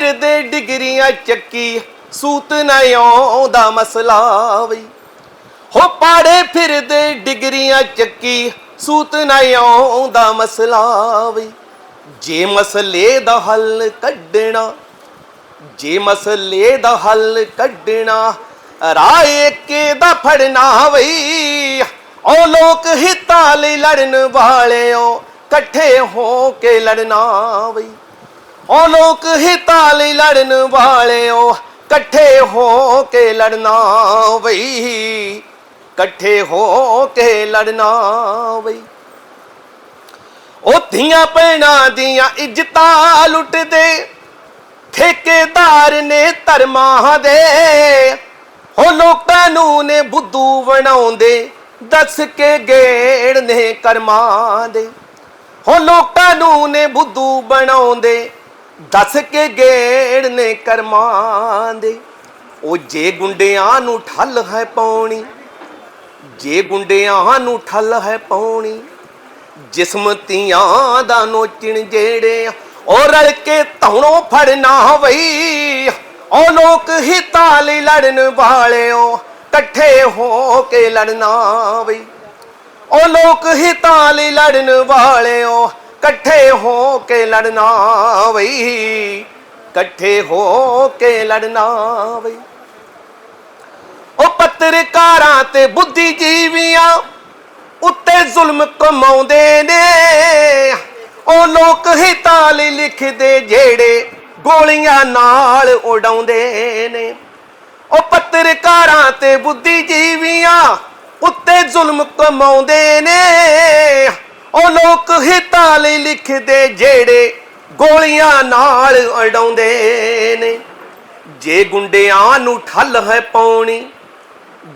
ਫਿਰਦੇ ਡਿਗਰੀਆਂ ਚੱਕੀ, ਸੂਤ ਨਾ ਆਉਂਦਾ ਮਸਲਾ ਵਈ ਹੋ ਪਾੜੇ ਫਿਰਦੇ ਡਿਗਰੀਆਂ ਚੱਕੀ, ਸੂਤ ਨਾ ਆਉਂਦਾ ਮਸਲਾ ਵਈ ਜੇ ਮਸਲੇ ਦਾ ਹੱਲ ਕੱਢਣਾ, ਜੇ ਮਸਲੇ ਦਾ ਹੱਲ ਕੱਢਣਾ, ਰਾਏ ਕੇ ਦਾ ਫੜਨਾ ਵਈ ਓ ਲੋਕ ਹਿੱਤਾਂ ਲਈ ਲੜਨ ਵਾਲਿਓ ਇਕੱਠੇ ਹੋ ਕੇ ਲੜਨਾ ਵਈ ਉਹ ਲੋਕ ਹਿੱਤਾਂ ਲਈ ਲੜਨ ਵਾਲਿਓ, ਇਕੱਠੇ ਹੋ ਕੇ ਲੜਨਾ ਵਈ ਇਕੱਠੇ ਹੋ ਕੇ ਲੜਨਾ ਵਈ ਉਹ ਧੀਆਂ ਭੈਣਾਂ ਦੀਆਂ ਇੱਜ਼ਤਾਂ ਲੁੱਟਦੇ, ਠੇਕੇਦਾਰ ਨੇ ਧਰਮਾਂ ਦੇ। ਹੋ ਲੋਕਾਂ ਨੂੰ ਨੇ ਬੁੱਧੂ ਬਣਾਉਂਦੇ, ਦੱਸ ਕੇ ਗੇੜ ਨੇ ਕਰਮਾਂ ਦੇ। ਹੋ ਲੋਕਾਂ ਨੂੰ ਨੇ ਬੁੱਧੂ ਬਣਾਉਂਦੇ ਦੱਸ ਕੇ ਗੇੜ ਨੇ ਕਰਮਾਂ ਦੇ। ਉਹ ਜੇ ਗੁੰਡਿਆਂ ਨੂੰ ਠੱਲ ਹੈ ਪਾਉਣੀ ਜੇ ਗੁੰਡਿਆਂ ਨੂੰ ਠੱਲ ਹੈ ਪਾਉਣੀ ਜਿਸਮਤੀਆਂ ਦਾ ਨੋਚਣ ਜਿਹੜੇ ਉਹ ਰਲ ਕੇ ਧੌਣੋਂ ਫੜਨਾ ਵਈ ਉਹ ਲੋਕ ਹਿੱਤਾਂ ਲਈ ਲੜਨ ਵਾਲਿਓ, ਇਕੱਠੇ ਹੋ ਕੇ ਲੜਨਾ ਵਈ। ਉਹ ਲੋਕ ਹਿੱਤਾਂ ਲਈ ਲੜਨ ਵਾਲਿਓ ਇਕੱਠੇ ਹੋ ਕੇ ਲੜਨਾ ਵਈ ਇਕੱਠੇ ਹੋ ਕੇ ਲੜਨਾ ਵਈ ਉਹ ਪੱਤਰਕਾਰਾਂ ਤੇ ਬੁੱਧੀਜੀਵੀਆਂ ਉੱਤੇ ਜ਼ੁਲਮ ਕਮਾਉਂਦੇ ਨੇ। ਉਹ ਲੋਕ ਹਿੱਤਾਂ ਲਿਖਦੇ ਜਿਹੜੇ ਗੋਲੀਆਂ ਨਾਲ ਉਡਾਉਂਦੇ ਨੇ। ਉਹ ਪੱਤਰਕਾਰਾਂ ਤੇ ਬੁੱਧੀਜੀਵੀਆਂ ਉੱਤੇ ਜ਼ੁਲਮ ਕਮਾਉਂਦੇ ਨੇ। ਉਹ ਲੋਕ ਹਿੱਤਾਂ ਲਈ ਲਿਖਦੇ ਜਿਹੜੇ ਗੋਲੀਆਂ ਨਾਲ ਉਡਾਉਂਦੇ ਨੇ। ਜੇ ਗੁੰਡਿਆਂ ਨੂੰ ਠੱਲ ਹੈ ਪਾਉਣੀ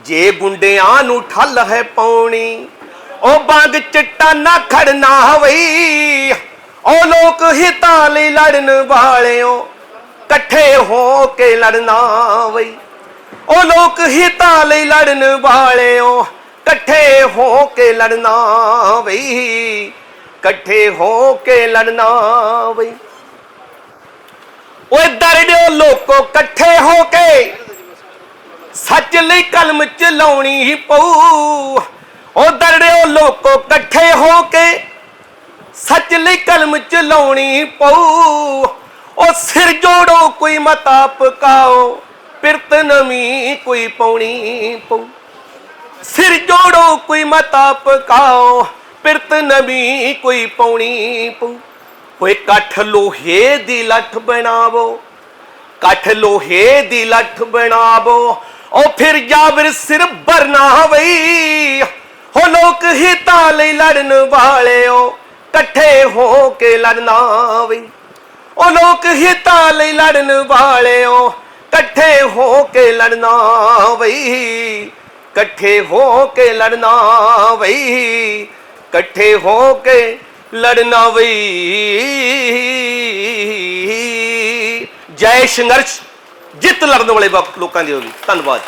ਜੇ ਗੁੰਡਿਆਂ ਨੂੰ ਠੱਲ ਹੈ ਪਾਉਣੀ ਉਹ ਬੰਗ ਨਾ ਖੜਨਾ ਵਈ ਉਹ ਲੋਕ ਹਿੱਤਾਂ ਲਈ ਲੜਨ ਵਾਲਿਓ ਇਕੱਠੇ ਹੋ ਕੇ ਲੜਨਾ ਵਈ ਉਹ ਲੋਕ ਹਿੱਤਾਂ ਲਈ ਲੜਨ ਵਾਲਿਓ ਇਕੱਠੇ ਹੋ ਕੇ ਲੜਨਾ ਵਈ ਇਕੱਠੇ ਹੋ ਕੇ ਲੜਨਾ ਵਈ ਓਏ ਦਰੜਿਓ ਲੋਕੋ, ਇਕੱਠੇ ਹੋ ਕੇ। ਸੱਚ ਲਈ ਕਲਮ ਚਲਾਉਣੀ ਪਊ। ਉਹ ਦਰੜਿਓ ਲੋਕੋ, ਇਕੱਠੇ ਹੋ ਕੇ। ਸੱਚ ਲਈ ਕਲਮ ਚਲਾਉਣੀ ਪਊ। ਉਹ ਸਿਰ ਜੋੜੋ, ਕੋਈ ਮਤਾ ਪਕਾਓ ਪਿਰਤ ਨਵੀਂ ਕੋਈ ਪਾਉਣੀ ਪਊ। ਸਿਰ ਜੋੜੋ ਕੋਈ ਮਤਾ ਪਕਾਓ ਪਿਰਤ ਨਵੀਂ ਕੋਈ ਪਾਉਣੀ ਪਊ। ਓਏ ਕੱਠ ਲੋਹੇ ਦੀ ਲੱਠ ਬਣਾਵੋ, ਕੱਠ ਲੋਹੇ ਦੀ ਲੱਠ ਬਣਾਵੋ। ਉਹ ਫਿਰ ਜਾਬਰ ਸਿਰ ਬਰਨਾ ਵਈ, ਹੋ ਲੋਕ ਹਿੱਤਾਂ ਲਈ ਲੜਨ ਵਾਲਿਓ, ਇਕੱਠੇ ਹੋ ਕੇ ਲੜਨਾ ਵਈ। ਉਹ ਲੋਕ ਹਿੱਤਾਂ ਲਈ ਲੜਨ ਵਾਲਿਓ, ਇਕੱਠੇ ਹੋ ਕੇ ਲੜਨਾ ਵਈ। ਇਕੱਠੇ ਹੋ ਕੇ ਲੜਨਾ ਵਈ, ਇਕੱਠੇ ਹੋ ਕੇ ਲੜਨਾ ਵਈ। ਜੈ ਸੰਘਰਸ਼ ਜਿੱਤ ਲੜਨ ਵਾਲੇ ਲੋਕਾਂ ਦੀ ਹੋਗੀ ਧੰਨਵਾਦ।